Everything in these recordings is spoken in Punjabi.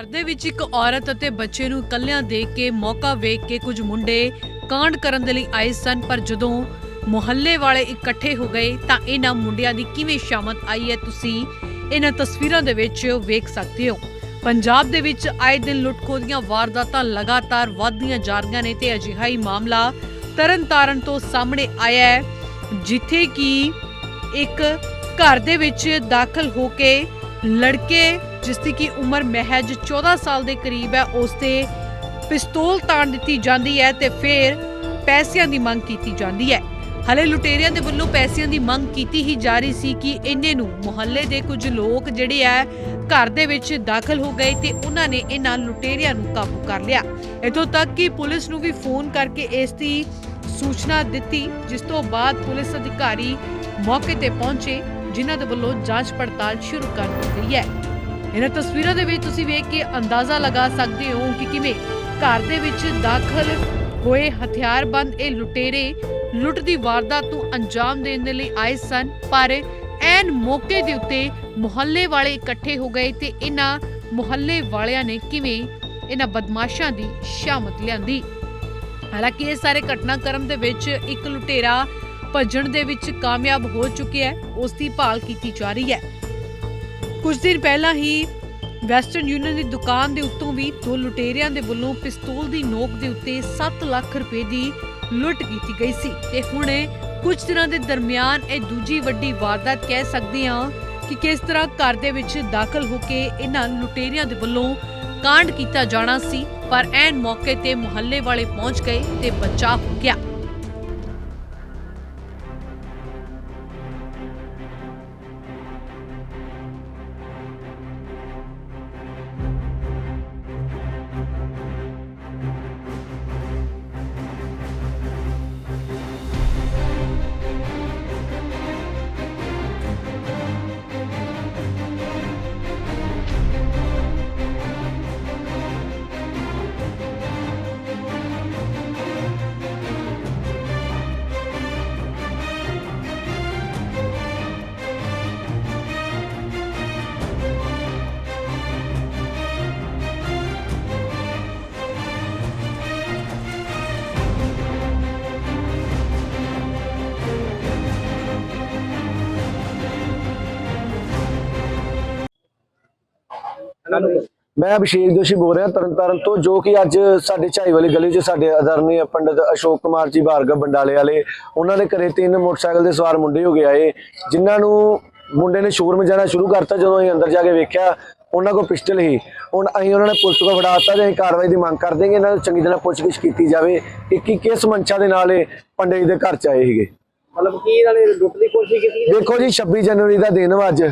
ਘਰ ਦੇ ਵਿੱਚ ਇੱਕ ਔਰਤ ਅਤੇ ਬੱਚੇ ਨੂੰ ਇਕੱਲਿਆਂ ਦੇਖ ਕੇ ਮੌਕਾ ਵੇਖ ਕੇ ਕੁਝ ਮੁੰਡੇ ਕਾਂਡ ਕਰਨ ਦੇ ਲਈ ਆਏ ਸਨ, ਪਰ ਜਦੋਂ ਮੁਹੱਲੇ ਵਾਲੇ ਇਕੱਠੇ ਹੋ ਗਏ ਤਾਂ ਇਹਨਾਂ ਮੁੰਡਿਆਂ ਦੀ ਕਿਵੇਂ ਸ਼ਾਮਤ ਆਈ ਹੈ ਤੁਸੀਂ ਇਹਨਾਂ ਤਸਵੀਰਾਂ ਦੇ ਵਿੱਚ ਵੇਖ ਸਕਦੇ ਹੋ। ਪੰਜਾਬ ਦੇ ਵਿੱਚ ਆਏ ਦਿਨ ਲੁੱਟਖੋ ਦੀਆਂ ਵਾਰਦਾਤਾਂ ਲਗਾਤਾਰ ਵੱਧਦੀਆਂ ਜਾ ਰਹੀਆਂ ਨੇ ਤੇ ਅਜਿਹਾ ਹੀ ਮਾਮਲਾ ਤਰਨਤਾਰਨ ਤੋਂ ਸਾਹਮਣੇ ਆਇਆ ਹੈ, ਜਿੱਥੇ ਕਿ ਇੱਕ ਘਰ ਦੇ ਵਿੱਚ ਦਾਖਲ ਹੋ ਕੇ ਲੜਕੇ ਜਿਸ ਦੀ ਕੀ ਉਮਰ ਮਹਿਜ 14 ਸਾਲ ਦੇ ਕਰੀਬ ਹੈ, ਉਸ ਤੇ ਪਿਸਤੌਲ ਤਾਣ ਦਿੱਤੀ ਜਾਂਦੀ ਹੈ ਤੇ ਫਿਰ ਪੈਸਿਆਂ ਦੀ ਮੰਗ ਕੀਤੀ ਜਾਂਦੀ ਹੈ। ਹਲੇ ਲੁਟੇਰਿਆਂ ਦੇ ਵੱਲੋਂ ਪੈਸਿਆਂ ਦੀ ਮੰਗ ਕੀਤੀ ਹੀ ਜਾ ਰਹੀ ਸੀ ਕਿ ਇੰਨੇ ਨੂੰ ਮੁਹੱਲੇ ਦੇ ਕੁਝ ਲੋਕ ਜਿਹੜੇ ਆ ਘਰ ਦੇ ਵਿੱਚ ਦਾਖਲ ਹੋ ਗਏ ਤੇ ਉਹਨਾਂ ਨੇ ਇਹਨਾਂ ਲੁਟੇਰਿਆਂ ਨੂੰ ਕਾਬੂ ਕਰ ਲਿਆ। ਇਥੋਂ ਤੱਕ ਕਿ ਪੁਲਿਸ ਨੂੰ ਵੀ ਫੋਨ ਕਰਕੇ ਇਸ ਦੀ ਸੂਚਨਾ ਦਿੱਤੀ, ਜਿਸ ਤੋਂ ਬਾਅਦ ਪੁਲਿਸ ਅਧਿਕਾਰੀ ਮੌਕੇ ਤੇ ਪਹੁੰਚੇ, ਜਿਨ੍ਹਾਂ ਦੇ ਵੱਲੋਂ ਜਾਂਚ ਪੜਤਾਲ ਸ਼ੁਰੂ ਕਰ ਦਿੱਤੀ ਗਈ ਹੈ। ਇਹਨਾਂ ਤਸਵੀਰਾਂ ਦੇ ਵਿੱਚ ਤੁਸੀਂ ਵੇਖ ਕੇ ਅੰਦਾਜ਼ਾ ਲਗਾ ਸਕਦੇ ਹੋ ਕਿ ਕਿਵੇਂ ਘਰ ਦੇ ਵਿੱਚ ਦਾਖਲ ਹੋਏ ਹਥਿਆਰਬੰਦ ਇਹ ਲੁਟੇਰੇ ਲੁੱਟ ਦੀ ਵਾਰਦਾਤ ਨੂੰ ਅੰਜਾਮ ਦੇਣ ਦੇ ਲਈ ਆਏ ਸਨ, ਪਰ ਐਨ ਮੌਕੇ ਦੇ ਉੱਤੇ ਮੁਹੱਲੇ ਵਾਲੇ ਇਕੱਠੇ ਹੋ ਗਏ ਤੇ ਇਹਨਾਂ ਮੁਹੱਲੇ ਵਾਲਿਆਂ ਨੇ ਕਿਵੇਂ ਇਹਨਾਂ ਬਦਮਾਸ਼ਾਂ ਦੀ ਸ਼ਾਮਤ ਲਿਆਂਦੀ। ਹਾਲਾਂਕਿ ਇਹ ਸਾਰੇ ਘਟਨਾਕ੍ਰਮ ਦੇ ਵਿੱਚ ਇੱਕ ਲੁਟੇਰਾ ਭੱਜਣ ਦੇ ਵਿੱਚ ਕਾਮਯਾਬ ਹੋ ਚੁੱਕਿਆ ਹੈ, ਉਸ ਦੀ ਭਾਲ ਕੀਤੀ ਜਾ ਰਹੀ ਹੈ। ਕੁਝ ਦਿਨ ਪਹਿਲਾਂ ਹੀ ਵੈਸਟਰਨ ਯੂਨੀਅਨ ਦੀ ਦੁਕਾਨ ਦੇ ਉੱਤੋਂ ਵੀ ਦੋ ਲੁਟੇਰਿਆਂ ਦੇ ਵੱਲੋਂ ਪਿਸਤੌਲ ਦੀ ਨੋਕ ਦੇ ਉੱਤੇ 7 ਲੱਖ ਰੁਪਏ ਦੀ ਲੁੱਟ ਕੀਤੀ ਗਈ ਸੀ। ਤੇ ਹੁਣ ਕੁਝ ਦਿਨਾਂ ਦੇ ਦਰਮਿਆਨ ਇਹ ਦੂਜੀ ਵੱਡੀ ਵਾਰਦਾਤ ਕਹਿ ਸਕਦੇ ਹਾਂ ਕਿ ਕਿਸ ਤਰ੍ਹਾਂ ਘਰ ਦੇ ਵਿੱਚ ਦਾਖਲ ਹੋ ਕੇ ਇਹਨਾਂ ਲੁਟੇਰਿਆਂ ਦੇ ਵੱਲੋਂ ਕਾਂਡ ਕੀਤਾ ਜਾਣਾ ਸੀ, ਪਰ ਐਨ ਮੌਕੇ ਤੇ ਮੁਹੱਲੇ ਵਾਲੇ ਪਹੁੰਚ ਗਏ ਤੇ ਬਚਾਅ ਹੋ ਗਿਆ। ਮੈਂ ਅਭਿਸ਼ੇਕ ਜੋਸ਼ੀ ਬੋਲ ਰਿਹਾ ਤਰਨਤਾਰਨ ਤੋਂ ਜੋ ਕਿ ਅੱਜ ਸਾਡੇ ਝਾਈ ਵਾਲੀ ਗਲੀ 'ਚ ਸਾਡੇ ਆਦਰਨੀ ਪੰਡਿਤ ਅਸ਼ੋਕ ਕੁਮਾਰ ਜੀ ਭਾਰਗਵ ਬੰਡਾਲੇ ਵਾਲੇ ਉਹਨਾਂ ਦੇ ਘਰੇ ਤਿੰਨ ਮੋਟਰਸਾਈਕਲ ਦੇ ਸਵਾਰ ਮੁੰਡੇ ਹੋ ਗਏ ਆਏ ਜਿਨ੍ਹਾਂ ਨੂੰ ਮੁੰਡੇ ਨੇ ਸ਼ੋਰੂਮ ਜਾਣਾ ਸ਼ੁਰੂ ਕਰਤਾ ਜਦੋਂ ਅਸੀਂ ਅੰਦਰ ਜਾ ਕੇ ਵੇਖਿਆ ਉਹਨਾਂ ਕੋਲ ਪਿਸਟਲ ਹੀ ਹੁਣ ਅਸੀਂ ਉਹਨਾਂ ਨੇ ਪੁਲਿਸ ਕੋਲ ਫੜਾਤਾ ਤੇ ਅਸੀਂ ਕਾਰਵਾਈ ਦੀ ਮੰਗ ਕਰਦੇ ਹਾਂ ਇਹਨਾਂ ਨੂੰ ਚੰਗੀ ਤਰ੍ਹਾਂ ਪੁੱਛਗਿੱਛ ਕੀਤੀ ਜਾਵੇ ਕਿ ਕੀ ਕਿਸ ਮੰਸ਼ਾ ਦੇ ਨਾਲ ਇਹ ਪੰਡਿਤ ਦੇ ਘਰ 'ਚ ਆਏ ਸੀਗੇ। ਮਤਲਬ ਕੀ ਇਹਨਾਂ ਨੇ ਲੁੱਟ ਦੀ ਕੋਸ਼ਿਸ਼ ਕੀਤੀ ਦੇਖੋ ਜੀ 26 ਜਨਵਰੀ ਦਾ ਦਿਨ ਵਾ ਅੱਜ।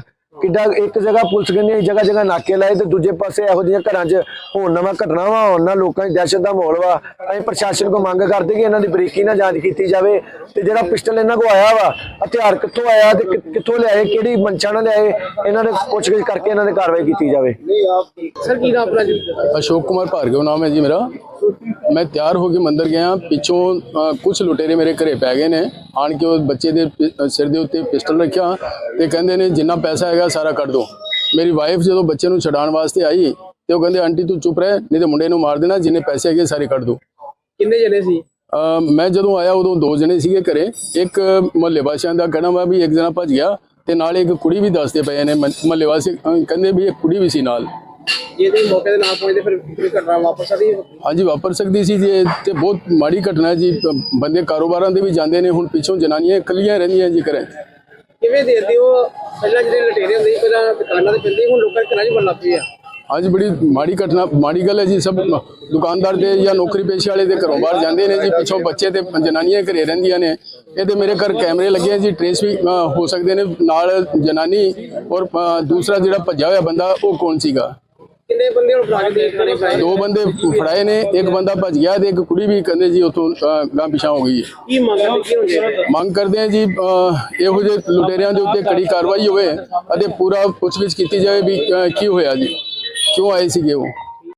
ਕਿੱਡਾ ਇੱਕ ਜਗ੍ਹਾ ਪੁਲਿਸ ਕਹਿੰਦੀ ਜਗ੍ਹਾ ਜਗ੍ਹਾ ਨਾਕੇ ਲਾਏ ਤੇ ਦੂਜੇ ਪਾਸੇ ਇਹੋ ਜਿਹੀਆਂ ਘਰਾਂ 'ਚ ਹੁਣ ਨਵਾਂ ਘਟਨਾ ਵਾ ਹੁਣ ਨਾ ਲੋਕਾਂ 'ਚ ਦਹਿਸ਼ਤ ਦਾ ਮਾਹੌਲ ਵਾ। ਅਸੀਂ ਪ੍ਰਸ਼ਾਸਨ ਕੋ ਮੰਗ ਕਰਦੇ ਕਿ ਇਹਨਾਂ ਦੀ ਬਰੀਕੀ ਨਾਲ ਜਾਂਚ ਕੀਤੀ ਜਾਵੇ ਤੇ ਜਿਹੜਾ ਪਿਸਟਲ ਇਹਨਾਂ ਕੋ ਆਇਆ ਵਾ ਹਥਿਆਰ ਕਿੱਥੋਂ ਆਇਆ ਤੇ ਕਿੱਥੋਂ ਲਿਆਏ ਕਿਹੜੀ ਮੰਸ਼ਾ ਨਾਲ ਲਿਆਏ ਇਹਨਾਂ ਦੇ ਪੁੱਛਗਿੱਛ ਕਰਕੇ ਇਹਨਾਂ ਦੇ ਕਾਰਵਾਈ ਕੀਤੀ ਜਾਵੇ। ਸਰ ਕੀ ਨਾਮ ਆਪਣਾ ਜੀ? ਅਸ਼ੋਕ ਕੁਮਾਰ ਭਾਰਗਵ ਨਾਮ ਹੈ ਜੀ ਮੇਰਾ। ਮੈਂ ਤਿਆਰ ਹੋ ਕੇ ਮੰਦਰ ਗਿਆ ਪਿੱਛੋਂ ਕੁਝ ਲੁਟੇਰੇ ਮੇਰੇ ਘਰੇ ਪੈ ਗਏ ਨੇ। ਆਣ ਕੇ ਉਹ ਬੱਚੇ ਦੇ ਸਿਰ ਦੇ ਉੱਤੇ ਪਿਸਟਲ ਰੱਖਿਆ ਤੇ ਕਹਿੰਦੇ ਨੇ ਜਿੰਨਾ ਪੈਸਾ ਹੈਗਾ ਸਾਰਾ ਕੱਢ ਦੋ। ਮੇਰੀ ਵਾਈਫ ਜਦੋਂ ਬੱਚੇ ਨੂੰ ਛਡਾਉਣ ਵਾਸਤੇ ਆਈ ਤੇ ਉਹ ਕਹਿੰਦੇ ਆਂਟੀ ਤੂੰ ਚੁੱਪ ਰਹਿ ਨਹੀਂ ਤੇ ਮੁੰਡੇ ਨੂੰ ਮਾਰ ਦੇਣਾ ਜਿੰਨੇ ਪੈਸੇ ਹੈਗੇ ਸਾਰੇ ਕੱਢ ਦੋ। ਕਿੰਨੇ ਜਣੇ ਸੀ? ਮੈਂ ਜਦੋਂ ਆਇਆ ਉਦੋਂ ਦੋ ਜਣੇ ਸੀਗੇ ਘਰੇ। ਇੱਕ ਮੁਹੱਲੇ ਵਾਸੀਆਂ ਦਾ ਕਹਿਣਾ ਵਾ ਵੀ ਇੱਕ ਜਣਾ ਭੱਜ ਗਿਆ ਤੇ ਨਾਲ ਇੱਕ ਕੁੜੀ ਵੀ ਦੱਸਦੇ ਪਏ ਨੇ ਮੁਹੱਲੇ ਵਾਸੀ ਕਹਿੰਦੇ ਵੀ ਇੱਕ ਕੁੜੀ ਵੀ ਸੀ ਨਾਲ। ਜੇ ਤੁਸੀਂ ਮੌਕੇ ਤੇ ਨਾ ਪਹੁੰਚਦੇ ਫਿਰ ਫਿਰ ਘਟਨਾ ਵਾਪਸ ਆਦੀ ਹਾਂਜੀ ਵਾਪਰ ਸਕਦੀ ਸੀ ਜੀ ਇਹ ਤੇ ਬਹੁਤ ਮਾੜੀ ਘਟਨਾ ਹੈ ਜੀ। ਬੰਦੇ ਕਾਰੋਬਾਰਾਂ ਦੇ ਵੀ ਜਾਂਦੇ ਨੇ ਹੁਣ ਪਿੱਛੋਂ ਜਨਾਨੀਆਂ ਇਕੱਲੀਆਂ ਰਹਿੰਦੀਆਂ ਜੀ ਘਰੇ। ਕਿਵੇਂ ਦੇਖਦੇ ਹੋ? ਪਹਿਲਾਂ ਜਿਹੜੇ ਲਟੇਰੇ ਹੁੰਦੇ ਸੀ ਪਹਿਲਾਂ ਦੁਕਾਨਾਂ ਤੇ ਸੀ, ਹੁਣ ਲੋਕਾਂ ਦੇ ਘਰਾਂ 'ਚ ਬਣ ਲੱਗ ਪਈ ਆ। ਅੱਜ ਬੜੀ ਮਾੜੀ ਘਟਨਾ ਮਾੜੀ ਗੱਲ ਹੈ ਜੀ ਸਭ ਦੁਕਾਨਦਾਰ ਦੇ ਜਾਂ ਨੌਕਰੀ ਪੇਸ਼ੇ ਵਾਲੇ ਦੇ ਘਰੋਂ ਬਾਹਰ ਜਾਂਦੇ ਨੇ ਜੀ ਪਿੱਛੋਂ ਬੱਚੇ ਤੇ ਜਨਾਨੀਆਂ ਘਰੇ ਰਹਿੰਦੀਆਂ ਨੇ। ਇਹਦੇ ਮੇਰੇ ਘਰ ਕੈਮਰੇ ਲੱਗੇ ਆ ਜੀ ਟ੍ਰੇਸ ਵੀ ਅ, ਹੋ ਸਕਦੇ ਨੇ ਨਾਲ ਜਨਾਨੀ ਔਰ ਅ, ਦੂਸਰਾ ਜਿਹੜਾ ਭੱਜਾ ਹੋਇਆ ਬੰਦਾ ਉਹ ਕੌਣ ਸੀਗਾ? ਕਿੰਨੇ ਬੰਦੇ ਹੁਣ ਫੜਾ ਕੇ ਥਾਣੇ ਫੜਾਏ ਦੋ ਬੰਦੇ ਫੜਾਏ ਨੇ ਇੱਕ ਬੰਦਾ ਭੱਜ ਗਿਆ ਤੇ ਇੱਕ ਕੁੜੀ ਵੀ ਕਹਿੰਦੇ ਜੀ ਉੱਥੋਂ ਗਾਂ ਪਿਛਾਂ ਹੋ ਗਈ ਹੈ ਕੀ ਮੰਗ ਕਰਦੇ? ਕੀ ਹੁੰਦੇ ਮੰਗ ਕਰਦੇ ਹਾਂ ਜੀ ਇਹੋ ਜਿਹੇ ਲੁਟੇਰਿਆਂ ਦੇ ਉੱਤੇ ਕੜੀ ਕਾਰਵਾਈ ਹੋਵੇ ਅਤੇ ਪੂਰਾ ਪੁੱਛਗਿੱਛ ਕੀਤੀ ਜਾਵੇ ਵੀ ਕੀ ਹੋਇਆ ਜੀ ਕਿਉਂ ਆਏ ਸੀਗੇ ਉਹ?